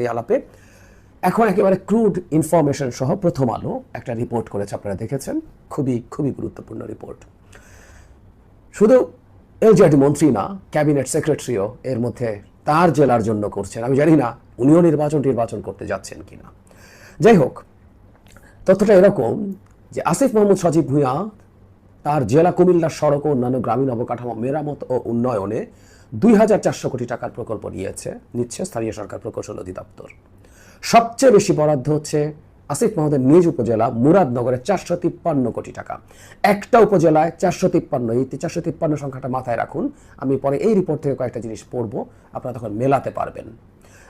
এই আলাপে। এখন একেবারে ক্রুড ইনফরমেশন সহ প্রথম আলো একটা রিপোর্ট করেছে, আপনারা দেখেছেন। খুবই খুবই গুরুত্বপূর্ণ রিপোর্ট শুধু এলজিআরডি মন্ত্রী না ক্যাবিনেট সেক্রেটারিও এর মধ্যে তার জেলার জন্য করছেন। আমি জানি না উনিও নির্বাচন নির্বাচন করতে যাচ্ছেন কিনা। যাই হোক, তথ্যটা এরকম যে আসিফ মোহাম্মদ সজীব ভূঁইয়া তার জেলা কুমিল্লার সড়ক ও অন্যান্য গ্রামীণ অবকাঠামো মেরামত ও উন্নয়নে দুই হাজার চারশো কোটি টাকার প্রকল্প নিয়েছে, নিচ্ছে স্থানীয় সরকার প্রকৌশল অধিদপ্তর। সবচেয়ে বেশি বরাদ্দ হচ্ছে আসিফ মাহমুদের নিজ উপজেলা মুরাদনগরে চারশো তিপ্পান্ন কোটি টাকা। একটা উপজেলায় চারশো তিপ্পান্ন, এই চারশো তিপ্পান্ন সংখ্যাটা মাথায় রাখুন। আমি পরে এই রিপোর্ট থেকে কয়েকটা জিনিস পড়ব, আপনারা তখন মেলাতে পারবেন।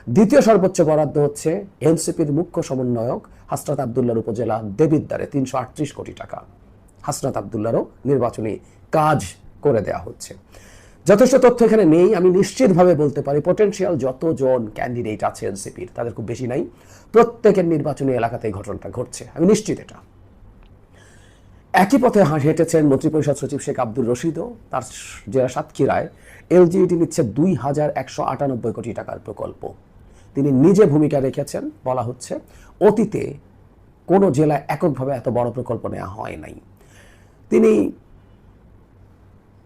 দ্বিতীয় সর্বোচ্চ বরাদ্দ হচ্ছে এনসিপির মুখ্য সমন্বয়ক হাসরাত আবদুল্লার উপজেলা দেবিদ্দারে তিনশো আটত্রিশ কোটি টাকা। হাসনাত আবদুল্লারও নির্বাচনী কাজ করে দেয়া হচ্ছে। যথেষ্ট তথ্য এখানে নেই। আমি নিশ্চিতভাবে বলতে পারি পটেনশিয়াল যতজন ক্যান্ডিডেট আছে এনসিপির তাদের খুব বেশি নাই। প্রত্যেকের নির্বাচনী এলাকাতে এই ঘটনাটা ঘটছে। আমি নিশ্চিত এটা। একই পথে হেঁটেছেন মন্ত্রিপরিষদ সচিব শেখ আব্দুর রশিদও। তার জেলা সাতক্ষীরায় এলজিইডি নিচ্ছে দুই হাজার একশো আটানব্বই কোটি টাকার প্রকল্প। তিনি নিজে ভূমিকা রেখেছেন। বলা হচ্ছে, অতীতে কোনো জেলায় এককভাবে এত বড় প্রকল্প নেওয়া হয় নাই। তিনি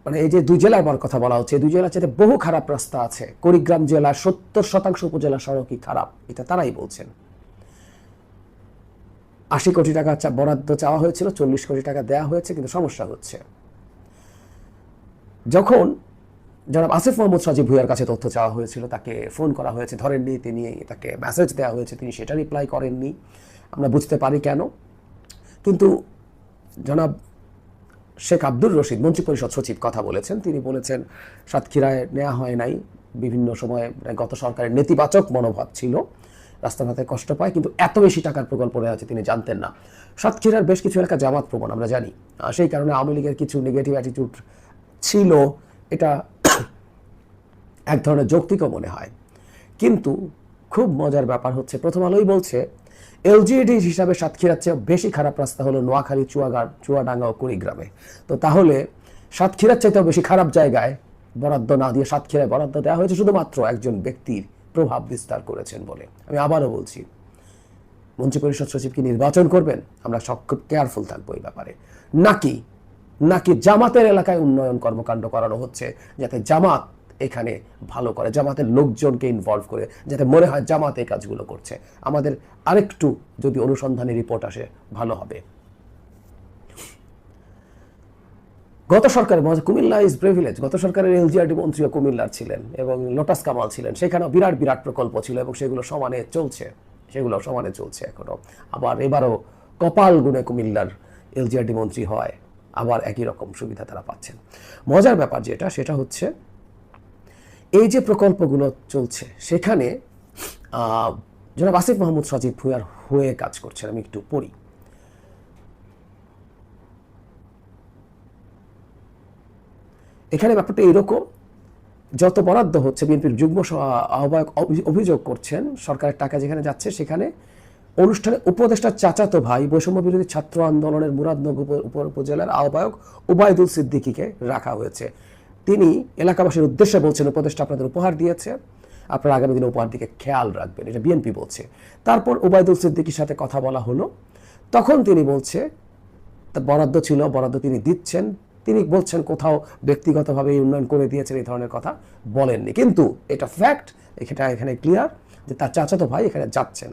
মানে এই যে দুই জেলায় বড় কথা বলা হচ্ছে দুই জেলার চাইতে বহু খারাপ রাস্তা আছে। কুড়িগ্রাম জেলার সত্তর শতাংশ উপজেলা সড়কই খারাপ, এটা তারাই বলছেন। আশি কোটি টাকা বরাদ্দ চাওয়া হয়েছিল, চল্লিশ কোটি টাকা দেওয়া হয়েছে, কিন্তু সমস্যা হচ্ছে। যখন জনাব আসিফ মোহাম্মদ সজীব ভুইয়ার কাছে তথ্য চাওয়া হয়েছিল, তাকে ফোন করা হয়েছে, ধরেননি তিনি, তাকে মেসেজ দেওয়া হয়েছে, তিনি সেটা রিপ্লাই করেননি। আমরা বুঝতে পারি কেন। কিন্তু জনাব শেখ আব্দুর রশিদ মন্ত্রিপরিষদ সচিব কথা বলেছেন। তিনি বলেছেন, সাতক্ষীরায় নেওয়া হয় নাই। বিভিন্ন সময়ে গত সরকারের নেতিবাচক মনোভাব ছিল। রাস্তাঘাটে কষ্ট পায়, কিন্তু এত বেশি টাকার প্রকল্প নেওয়া হচ্ছে তিনি জানতেন না। সাতক্ষীরার বেশ কিছু এলাকা জামাত প্রবণ, আমরা জানি। সেই কারণে আওয়ামী লীগের কিছু নেগেটিভ অ্যাটিটিউড ছিল। এটা এক ধরনের যৌক্তিকও মনে হয়। কিন্তু খুব মজার ব্যাপার হচ্ছে, প্রথম আলোই বলছে এলজিডি হিসাবে সাতক্ষীরার চেয়ে বেশি খারাপ রাস্তা হলো নোয়াখালী চুয়াগাড় চুয়াডাঙ্গা ও কুড়িগ্রামে। তো তাহলে সাতক্ষীরার চাইতেও বেশি খারাপ জায়গায় বরাদ্দ না দিয়ে সাতক্ষীরায় বরাদ্দ দেওয়া হয়েছে শুধুমাত্র একজন ব্যক্তির প্রভাব বিস্তার করেছেন বলে। আমি আবারও বলছি, মন্ত্রিপরিষদ সচিব কি নির্বাচন করবেন? আমরা সব কেয়ারফুল থাকব এই ব্যাপারে। নাকি নাকি জামাতের এলাকায় উন্নয়ন কর্মকাণ্ড করানো হচ্ছে যাতে জামাত এখানে ভালো করে, জামাতের লোকজনকে ইনভলভ করে, যাতে মনে হয় জামাত কাজগুলো করছে। আমাদের আরেকটু যদি অনুসন্ধানী রিপোর্ট আসে, ভালো হবে। গত সরকারের কুমিল্লা ইজ প্রিভিলেজ গত সরকারের এলজিআরডি মন্ত্রীও কুমিল্লার ছিলেন এবং লোটাস কামাল ছিলেন। সেখানেও বিরাট বিরাট প্রকল্প ছিল এবং সেগুলো সমানে চলছে। সেগুলো সমানে চলছে এখনও। আবার এবারও কপাল গুণে কুমিল্লার এলজিআরডি মন্ত্রী হয়। আবার একই রকম সুবিধা তারা পাচ্ছেন। মজার ব্যাপার যেটা, সেটা হচ্ছে এই যে প্রকল্পগুলো চলছে, সেখানে জনাব আসিফ মাহমুদ সজীব ভুঁইয়ার হয়ে কাজ করছেন, আমি একটু পড়ি। এখানে ব্যাপারটা এরকম, যত বরাদ্দ হচ্ছে, বিএনপির যুগ্ম আহ্বায়ক অভিযোগ করছেন, সরকারের টাকা যেখানে যাচ্ছে, সেখানে অনুষ্ঠানে উপদেষ্টার চাচাতো ভাই, বৈষম্য বিরোধী ছাত্র আন্দোলনের মুরাদনগর উপ- উপ- উপজেলার আহ্বায়ক উবায়দুল সিদ্দিকীকে রাখা হয়েছে। তিনি এলাকাবাসীর উদ্দেশ্যে বলছেন, উপদেষ্টা আপনাদের উপহার দিয়েছে। আপনারা আগামী দিনে উপহার দিকে খেয়াল রাখবেন, এটা বিএনপি বলছে। তারপর উবায়দুল সিদ্দিকীর সাথে কথা বলা হলো। তখন তিনি বলছে তা বরাদ্দ ছিল, বরাদ্দ তিনি দিচ্ছেন। তিনি বলছেন, কোথাও ব্যক্তিগতভাবে উন্নয়ন করে দিয়েছেন, এই ধরনের কথা বলেননি। কিন্তু এটা ফ্যাক্ট এটা এখানে ক্লিয়ার যে তার চাচাতো ভাই এখানে যাচ্ছেন।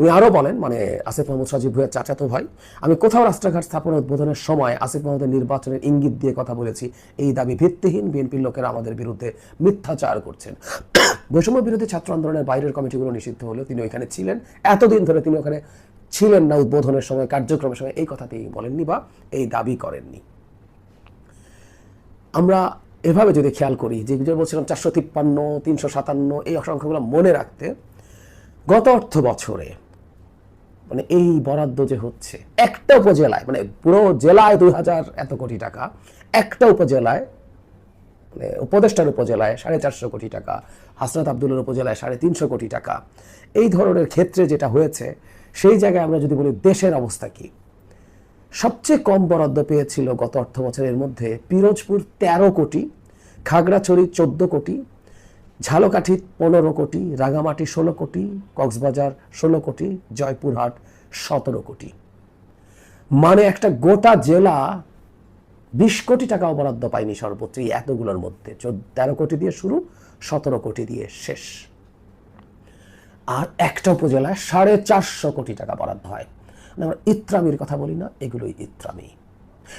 উনি আরও বলেন মানে আসিফ মোহাম্মদ সজীব ভুইয়ার চাচাতো ভাই, আমি কোথাও রাস্তাঘাট স্থাপন উদ্বোধনের সময় আসিফ মোহাম্মদের নির্বাচনের ইঙ্গিত দিয়ে কথা বলেছি। এই দাবি ভিত্তিহীন বিএনপির লোকেরা আমাদের বিরুদ্ধে মিথ্যাচার করছেন। বৈষম্য বিরোধী ছাত্র আন্দোলনের বাইরের কমিটিগুলো নিষিদ্ধ হলেও তিনি ওইখানে ছিলেন। এতদিন ধরে তিনি ওখানে ছিলেন না উদ্বোধনের সময়, কার্যক্রমের সময়। এই কথা তিনি বলেননি বা এই দাবি করেননি। আমরা এভাবে যদি খেয়াল করি, যে বলছিলাম চারশো তিপ্পান্ন, তিনশো সাতান্ন, এই সংখ্যাগুলো মনে রাখতে, গত অর্থ বছরে মানে এই বরাদ্দ যে হচ্ছে, একটা উপজেলায় মানে পুরো জেলায় দুই হাজার এত কোটি টাকা, একটা উপজেলায় মানে উপদেষ্টার উপজেলায় সাড়ে চারশো কোটি টাকা, হাসনাত আবদুল্লার উপজেলায় সাড়ে তিনশো কোটি টাকা। এই ধরনের ক্ষেত্রে যেটা হয়েছে, সেই জায়গায় আমরা যদি বলি দেশের অবস্থা কি? সবচেয়ে কম বরাদ্দ পেয়েছিল গত অর্থ বছরের মধ্যে পিরোজপুর তেরো কোটি, খাগড়াছড়ি চোদ্দ কোটি ঝালকাঠি পনেরো কোটি, রাঙামাটি ষোলো কোটি, কক্সবাজার ষোলো কোটি, জয়পুরহাট সতেরো কোটি। মানে একটা গোটা জেলা বিশ কোটি টাকাও বরাদ্দ পায়নি সর্বোচ্চ এতগুলোর মধ্যে। তেরো কোটি দিয়ে শুরু, সতেরো কোটি দিয়ে শেষ। আর একটা উপজেলায় সাড়ে চারশো কোটি টাকা বরাদ্দ হয়। মানে আমরা ইত্রামির কথা বলি না, এগুলোই ইত্রামি।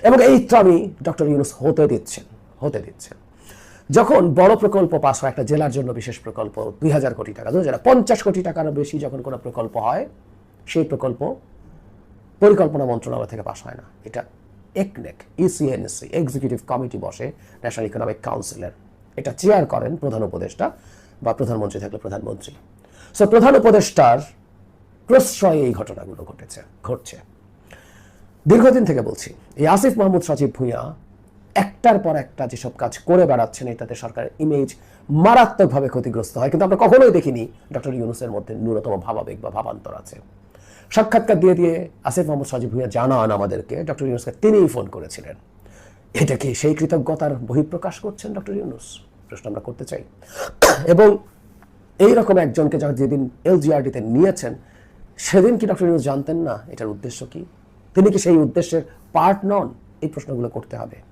এবং এই ইত্রামি ডক্টর ইউনুস হতে দিচ্ছেন হতে দিচ্ছেন। যখন বড় প্রকল্প পাস হয়, একটা জেলার জন্য বিশেষ প্রকল্প, দুই হাজার কোটি টাকা হাজার পঞ্চাশ কোটি টাকার বেশি যখন কোনো প্রকল্প হয়, সেই প্রকল্প পরিকল্পনা মন্ত্রণালয় থেকে পাশ হয় না। এটা একনেক ইসিএনসি এক্সিকিউটিভ কমিটি বসে ন্যাশনাল ইকোনমিক কাউন্সিলের এটা চেয়ার করেন প্রধান উপদেষ্টা বা প্রধানমন্ত্রী থাকলে প্রধানমন্ত্রী। সো প্রধান উপদেষ্টার প্রশ্রয়ে এই ঘটনাগুলো ঘটেছে, ঘটছে। দীর্ঘদিন থেকে বলছি, এই আসিফ মাহমুদ সচিব ভূঁইয়া একটার পর একটা যেসব কাজ করে বেড়াচ্ছেন এটাতে সরকারের ইমেজ মারাত্মকভাবে ক্ষতিগ্রস্ত হয়। কিন্তু আমরা কখনোই দেখিনি ডক্টর ইউনুসের মধ্যে ন্যূনতম ভাবাবেগ বা ভাবান্তর আছে। সাক্ষাৎকার দিয়ে দিয়ে আসিফ মোহাম্মদ সজিব ভুঁইয়া জানান আমাদেরকে, ডক্টর ইউনুসকে তিনিই ফোন করেছিলেন। এটা কি সেই কৃতজ্ঞতার বহিঃপ্রকাশ করছেন ডক্টর ইউনুস? প্রশ্ন আমরা করতে চাই। এবং এই রকম একজনকে যখন যেদিন এলজিআরডিতে নিয়েছেন, সেদিন কি ডক্টর ইউনুস জানতেন না? এটার উদ্দেশ্য কি? তিনি কি সেই উদ্দেশ্যের পার্ট নন? এই প্রশ্নগুলো করতে হবে।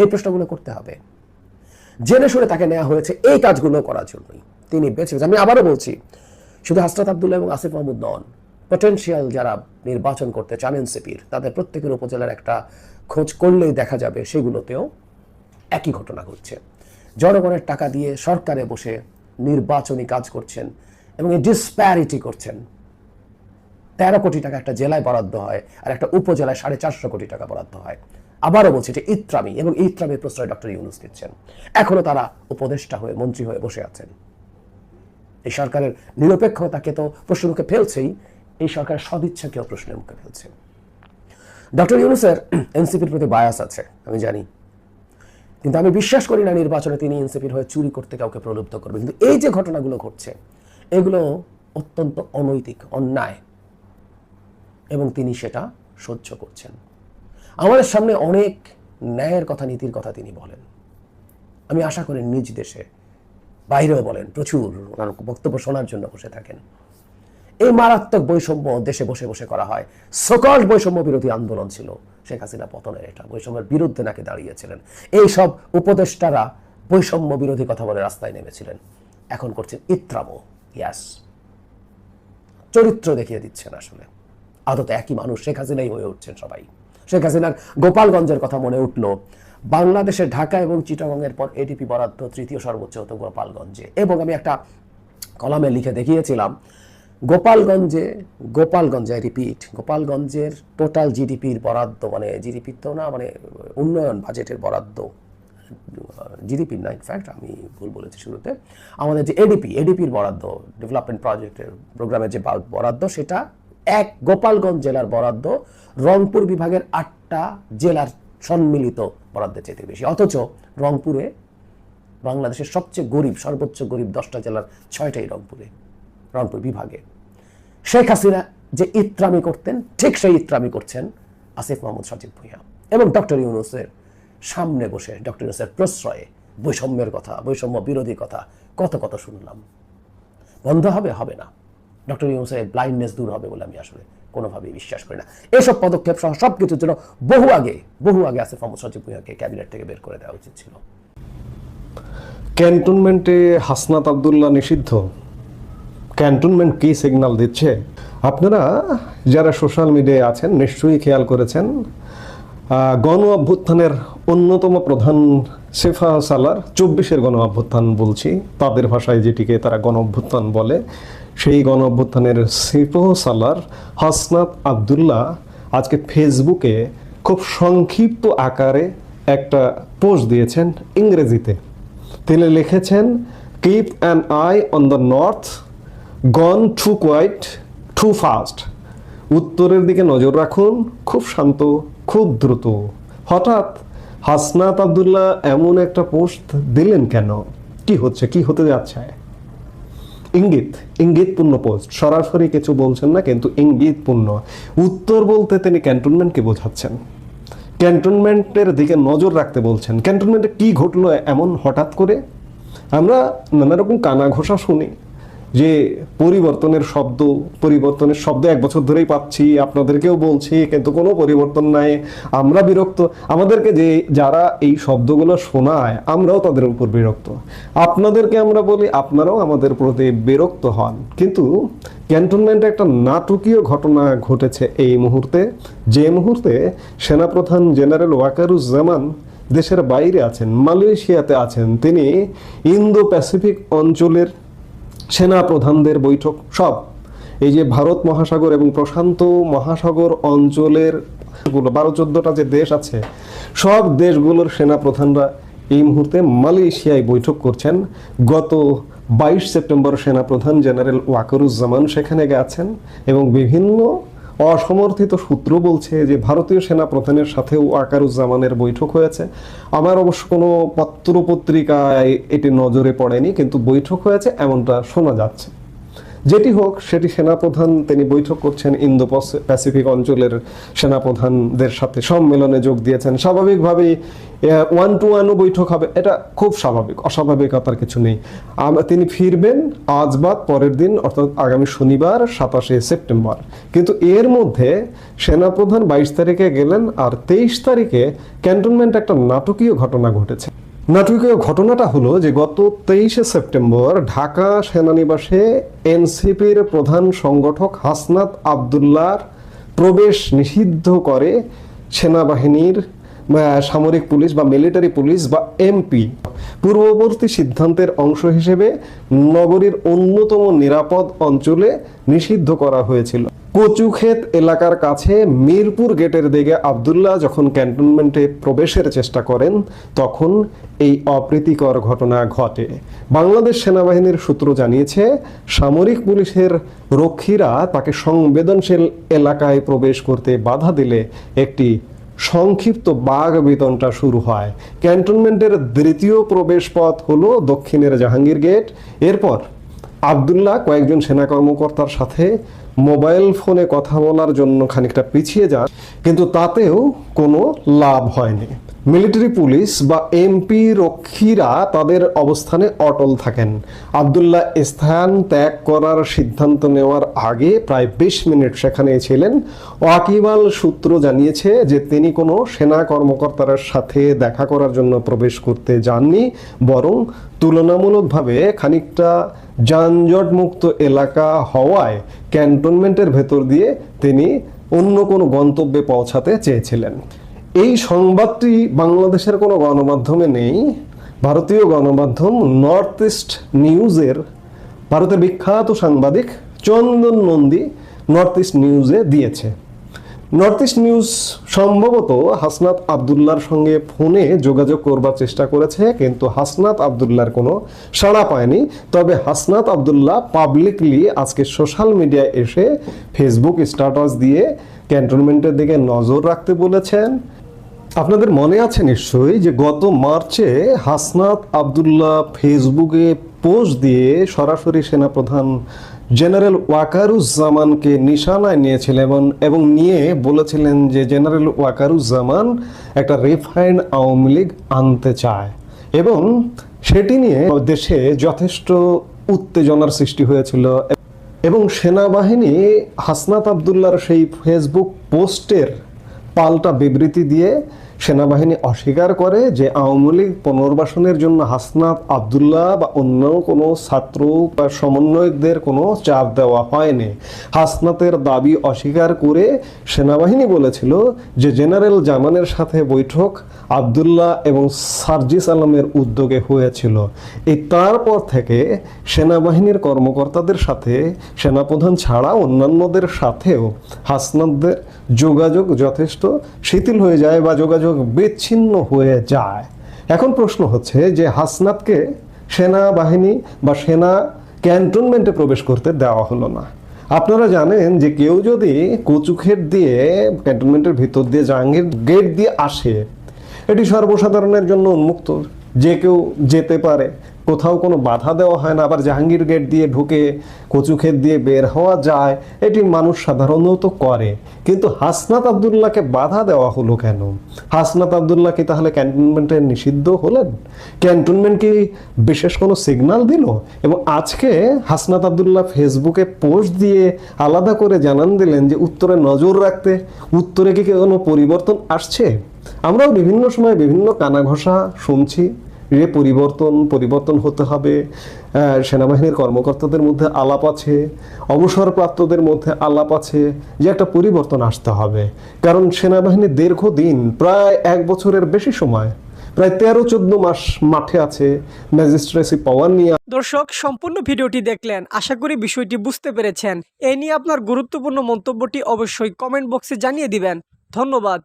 এই প্রশ্নগুলো করতে হবে। জেনে শুনে তাকে নেওয়া হয়েছে এই কাজগুলো করার জন্যই। তিনি বেছে আমি আবারও বলছি, শুধু হাসরাত আবদুল্লাহ এবং আসিফ মাহমুদ নন পটেনশিয়াল যারা নির্বাচন করতে চান এনসিপির, তাদের প্রত্যেকের উপজেলার একটা খোঁজ করলেই দেখা যাবে সেগুলোতেও একই ঘটনা ঘটছে। জনগণের টাকা দিয়ে সরকারে বসে নির্বাচনী কাজ করছেন এবং এই ডিসপ্যারিটি করছেন। তেরো কোটি টাকা একটা জেলায় বরাদ্দ হয় আর একটা উপজেলায় সাড়ে চারশো কোটি টাকা বরাদ্দ হয়। আবারও বলছি এটা ইত্রামি এবং ইত্রামির প্রশ্রয় ডক্টর ইউনুস দিচ্ছেন। এখনও তারা উপদেষ্টা হয়ে, মন্ত্রী হয়ে বসে আছেন। এই সরকারের নিরপেক্ষতাকে তো প্রশ্নের মুখে ফেলছেই, এই সরকারের সদিচ্ছাকেও প্রশ্নের মুখে ফেলছে। ডক্টর ইউনুসের এনসিপির প্রতি বায়াস আছে, আমি জানি। কিন্তু আমি বিশ্বাস করি না নির্বাচনে তিনি এনসিপির হয়ে চুরি করতে কাউকে প্রলুব্ধ করবে কিন্তু এই যে ঘটনাগুলো ঘটছে, এগুলো অত্যন্ত অনৈতিক, অন্যায়। এবং তিনি সেটা সহ্য করছেন। আমাদের সামনে অনেক ন্যায়ের কথা, নীতির কথা তিনি বলেন। আমি আশা করি নিজ দেশে বাইরেও বলেন, প্রচুর ওনার বক্তব্য শোনার জন্য বসে থাকেন। এই মারাত্মক বৈষম্য দেশে বসে বসে করা হয়। সকল বৈষম্য বিরোধী আন্দোলন ছিল শেখ হাসিনা পতনের এটা। বৈষম্যের বিরুদ্ধে নাকি দাঁড়িয়েছিলেন। এই সব উপদেষ্টারা বৈষম্য বিরোধী কথা বলে রাস্তায় নেমেছিলেন। এখন করছেন ইত্রামো ইয়াস চরিত্র দেখিয়ে দিচ্ছেন আসলে। আদতে একই মানুষ, শেখ হাসিনাই হয়ে উঠছেন সবাই। শেখ হাসিনার গোপালগঞ্জের কথা মনে উঠল। বাংলাদেশের ঢাকা এবং চিটাগংয়ের পর এডিপি বরাদ্দ তৃতীয় সর্বোচ্চ হতো গোপালগঞ্জে। এবং আমি একটা কলামে লিখে দেখিয়েছিলাম, গোপালগঞ্জে গোপালগঞ্জে রিপিট গোপালগঞ্জের টোটাল জিডিপির বরাদ্দ মানে জিডিপির তো না মানে উন্নয়ন বাজেটের বরাদ্দ জিডিপি না ইনফ্যাক্ট আমি ভুল বলেছি শুরুতে, আমাদের যে এডিপি এডিপির বরাদ্দ ডেভেলপমেন্ট প্রজেক্টের প্রোগ্রামের যে বরাদ্দ, সেটা এক গোপালগঞ্জ জেলার বরাদ্দ, রংপুর বিভাগের আটটা জেলার সম্মিলিত বরাদ্দের চেয়ে বেশি। অথচ রংপুরে বাংলাদেশের সবচেয়ে গরিব, সর্বোচ্চ গরিব দশটা জেলার ছয়টাই রংপুরে, রংপুর বিভাগে। শেখ হাসিনা যে ইত্রামি করতেন, ঠিক সেই ইত্রামি করছেন আসিফ মাহমুদ সচিব ভূঁইয়া এবং ডক্টর ইউনুসের সামনে বসে ডক্টর ইউনুসের প্রশ্রয়ে বৈষম্যের কথা, বৈষম্য বিরোধী কথা কত কত শুনলাম। বন্ধ হবে হবে না। ডক্টর ইউনুসের ব্লাইন্ডনেস দূর হবে বলে আমি আসলে কোনোভাবেই বিশ্বাস করি না। এসব পদক্ষেপ সহ সব কিছুর জন্য বহু আগে বহু আগে আসিফ মাহমুদ সচিব ভূঁইয়াকে ক্যাবিনেট থেকে বের করে দেওয়া উচিত ছিল। ক্যান্টনমেন্টে হাসনাত আবদুল্লাহ নিষিদ্ধ। ক্যান্টনমেন্ট কি সিগন্যাল দিচ্ছে? আপনারা যারা সোশ্যাল মিডিয়ায় আছেন, নিশ্চয়ই খেয়াল করেছেন গণ অভ্যুত্থানের অন্যতম প্রধান সেফা সালার চব্বিশের গণ অভ্যুত্থান বলছি। তাদের ভাষায় যেটিকে তারা গণ অভ্যুত্থান বলে সেই গণ অভ্যুত্থানের সালার হাসনাত আবদুল্লাহ আজকে ফেসবুকে খুব সংক্ষিপ্ত আকারে একটা পোস্ট দিয়েছেন ইংরেজিতে। তিনি লিখেছেন keep an eye on the north gone too quiet too fast উত্তরের দিকে নজর রাখুন, খুব শান্ত, খুব দ্রুত। হঠাৎ হাসনাত আবদুল্লাহ এমন একটা পোস্ট দিলেন কেন? কি হচ্ছে? কি হতে যাচ্ছে? ইঙ্গিত, ইঙ্গিতপূর্ণ পোস্ট সরাসরি কিছু বলছেন না, কিন্তু ইঙ্গিতপূর্ণ। উত্তর বলতে তিনি ক্যান্টনমেন্টকে বোঝাচ্ছেন। ক্যান্টনমেন্টের দিকে নজর রাখতে বলছেন। ক্যান্টনমেন্টে কি ঘটলো এমন হঠাৎ করে? আমরা নানা রকম কানা ঘোষা শুনি। যে পরিবর্তনের শব্দ পরিবর্তনের শব্দ এক বছর ধরেই পাচ্ছি, আপনাদেরকেও বলছি, কিন্তু কোনো পরিবর্তন নাই। আমরা বিরক্ত। আমাদেরকে যে, যারা এই শব্দগুলো শোনায়, আমরাও তাদের উপর বিরক্ত। আপনাদেরকে আমরা বলি, আপনারাও আমাদের প্রতি বিরক্ত হন। কিন্তু ক্যান্টনমেন্টে একটা নাটকীয় ঘটনা ঘটেছে এই মুহূর্তে। যে মুহূর্তে সেনাপ্রধান জেনারেল ওয়াকারুজ্জামান দেশের বাইরে আছেন, মালয়েশিয়াতে আছেন। তিনি ইন্দো প্যাসিফিক অঞ্চলের সেনা প্রধানদের বৈঠক, সব। এই যে ভারত মহাসাগর এবং প্রশান্ত মহাসাগর অঞ্চলেরগুলো, বারো চোদ্দটা যে দেশ আছে, সব দেশগুলোর সেনা প্রধানরা এই মুহূর্তে মালয়েশিয়ায় বৈঠক করছেন। গত বাইশ সেপ্টেম্বর সেনাপ্রধান জেনারেল ওয়াকরুজ্জামান সেখানে গেছেন এবং বিভিন্ন অসমর্থিত সূত্র বলছে যে ভারতীয় সেনা প্রধানের সাথেও আকারুজ্জামানের বৈঠক হয়েছে। আমার অবশ্য কোনো পত্র পত্রিকায় এটি নজরে পড়েনি, কিন্তু বৈঠক হয়েছে, এমনটা শোনা যাচ্ছে। যেটি হোক, সেটি সেনাপ্রধান, তিনি বৈঠক করছেন ইন্দো প্যাসিফিক অঞ্চলের সেনাপ্রধানদের সাথে। সম্মেলনে যোগ দিয়েছেন। স্বাভাবিকভাবেই ওয়ান টু ওয়ানও বৈঠক হবে। এটা খুব স্বাভাবিক। অস্বাভাবিকতার কিছু নেই। তিনি ফিরবেন আজ বাদ পরের দিন, অর্থাৎ আগামী শনিবার, সাতাশে সেপ্টেম্বর। কিন্তু এর মধ্যে সেনাপ্রধান বাইশ তারিখে গেলেন আর তেইশ তারিখে ক্যান্টনমেন্ট একটা নাটকীয় ঘটনা ঘটেছে। নাটকীয় ঘটনাটা হলো যে গত তেইশে সেপ্টেম্বর ঢাকা সেনানিবাসে এনসিপির প্রধান সংগঠক হাসনাত আবদুল্লার প্রবেশ নিষিদ্ধ করে সেনাবাহিনীর সামরিক পুলিশ বা মিলিটারি পুলিশ বা এমপি, পূর্ববর্তী সিদ্ধান্তের অংশ হিসেবে নগরীর অন্যতম নিরাপদ অঞ্চলে নিষিদ্ধ করা হয়েছিল। কচুক্ষেত এলাকার কাছে মিরপুর গেটের দিকে আবদুল্লাহ যখন ক্যান্টনমেন্টে প্রবেশের চেষ্টা করেন, তখন এই অপ্রীতিকর ঘটনা ঘটে। বাংলাদেশ সেনাবাহিনীর সূত্র জানিয়েছে, সামরিক পুলিশের রক্ষীরা তাকে সংবেদনশীল এলাকায় প্রবেশ করতে বাধা দিলে একটি সংক্ষিপ্ত বাঘ বেতনটা শুরু হয়। ক্যান্টনমেন্টের দ্বিতীয় প্রবেশ পথ হলো দক্ষিণের জাহাঙ্গীর গেট। এরপর আবদুল্লাহ কয়েকজন সেনা কর্মকর্তার সাথে মোবাইল ফোনে কথা বলার জন্য খানিকটা পিছিয়ে যান, কিন্তু তাতেও কোনো লাভ হয়নি। মিলিটারি পুলিশ বা এমপি রক্ষীরা তাদের অবস্থানে অটল থাকেন। আবদুল্লাহ স্থান ত্যাগ করার সিদ্ধান্ত নেওয়ার আগে প্রায় বিশ মিনিট সেখানে ছিলেন। ওয়াকিবাল সূত্র জানিয়েছে যে তিনি কোনো সেনা কর্মকর্তার সাথে দেখা করার জন্য প্রবেশ করতে যাননি, বরং তুলনামূলকভাবে খানিকটা যানজটমুক্ত এলাকা হওয়ায় ক্যান্টনমেন্টের ভেতর দিয়ে তিনি অন্য কোনো গন্তব্যে পৌঁছাতে চেয়েছিলেন। এই সংবাদটি বাংলাদেশের কোনো গণমাধ্যমে নেই। ভারতীয় গণমাধ্যম নর্থ ইস্ট নিউজের ভারতের বিখ্যাত সাংবাদিক চন্দন নন্দী নর্থ ইস্ট নিউজে দিয়েছে। নর্থ ইস্ট নিউজ সম্ভবত হাসনাত আবদুল্লার সঙ্গে ফোনে যোগাযোগ করবার চেষ্টা করেছে, কিন্তু হাসনাত আবদুল্লার কোনো সাড়া পায়নি। তবে হাসনাত আবদুল্লাহ পাবলিকলি আজকে সোশ্যাল মিডিয়ায় এসে ফেসবুক স্ট্যাটাস দিয়ে ক্যান্টনমেন্টের দিকে নজর রাখতে বলেছেন। আপনাদের মনে আছে নিশ্চয়ই যে গত মার্চে হাসনাত আবদুল্লাহ ফেসবুকে পোস্ট দিয়ে সরাসরি সেনাপ্রধান জেনারেল ওয়াকারুজ্জামানকে নিশানায় নিয়েছিলেন এবং এবং নিয়ে বলেছিলেন যে জেনারেল ওয়াকারুজ্জামান একটা রিফাইন্ড আওয়ামী লীগ আনতে চায়। এবং সেটি নিয়ে দেশে যথেষ্ট উত্তেজনার সৃষ্টি হয়েছিল। এবং সেনাবাহিনী হাসনাত আবদুল্লার সেই ফেসবুক পোস্টের পাল্টা বিবৃতি দিয়ে সেনাবাহিনী অস্বীকার করে যে আওয়ামী লীগ পুনর্বাসনের জন্য হাসনাত আবদুল্লাহ বা অন্য কোনো ছাত্র বা সমন্বয়কদের কোনো চাপ দেওয়া হয়নি। হাসনাতের দাবি অস্বীকার করে সেনাবাহিনী বলেছিল যে জেনারেল জামানের সাথে বৈঠক আবদুল্লাহ এবং সার্জিস আলমের উদ্যোগে হয়েছিল। এই তারপর থেকে সেনাবাহিনীর কর্মকর্তাদের সাথে, সেনাপ্রধান ছাড়া অন্যান্যদের সাথেও হাসনাতদের যোগাযোগ যথেষ্ট শিথিল হয়ে যায় বা যোগাযোগ বিচ্ছিন্ন হয়ে যায়। এখন প্রশ্ন হচ্ছে যে হাসনাতকে সেনাবাহিনী বা সেনা ক্যান্টনমেন্টে প্রবেশ করতে দেওয়া হলো না। আপনারা জানেন যে কেউ যদি কচুখের দিয়ে ক্যান্টনমেন্টের ভিতর দিয়ে জাহাঙ্গীর গেট দিয়ে আসে, এটি সর্বসাধারণের জন্য উন্মুক্ত। যে কেউ যেতে পারে। কোথাও কোনো বাধা দেওয়া হয় না, আবার জাহাঙ্গীর গেট দিয়ে ঢুকে কচু ক্ষেত দিয়ে বের হওয়া যায়, এটি মানুষ সাধারণত করে। কিন্তু হাসনাত আবদুল্লাহকে বাধা দেওয়া হলো কেন? হাসনাত আবদুল্লাহ কি তাহলে ক্যান্টনমেন্টে নিষিদ্ধ হলেন? ক্যান্টনমেন্ট কি বিশেষ কোনো সিগন্যাল দিল? এবং আজকে হাসনাত আবদুল্লাহ ফেসবুকে পোস্ট দিয়ে আলাদা করে জানান দিলেন যে উত্তরে নজর রাখতে, উত্তরে কি কোনো পরিবর্তন আসছে? আমরাও বিভিন্ন সময় বিভিন্ন কানা ঘষা শুনছি যে পরিবর্তন পরিবর্তন হতে হবে। সেনাবাহিনীর কর্মকর্তাদের মধ্যে আলাপ আছে, অবসরপ্রাপ্তদের মধ্যে আলাপ আছে যে একটা পরিবর্তন আসতে হবে। কারণ সেনাবাহিনী দীর্ঘদিন, প্রায় এক বছরের বেশি সময়, প্রায় তেরো, চোদ্দ মাস মাঠে আছে, ম্যাজিস্ট্রেসি পাওয়ার নিয়ে দর্শক, সম্পূর্ণ ভিডিওটি দেখলেন। আশা করি বিষয়টি বুঝতে পেরেছেন। এ নিয়ে আপনার গুরুত্বপূর্ণ মন্তব্যটি অবশ্যই কমেন্ট বক্সে জানিয়ে দিবেন। ধন্যবাদ।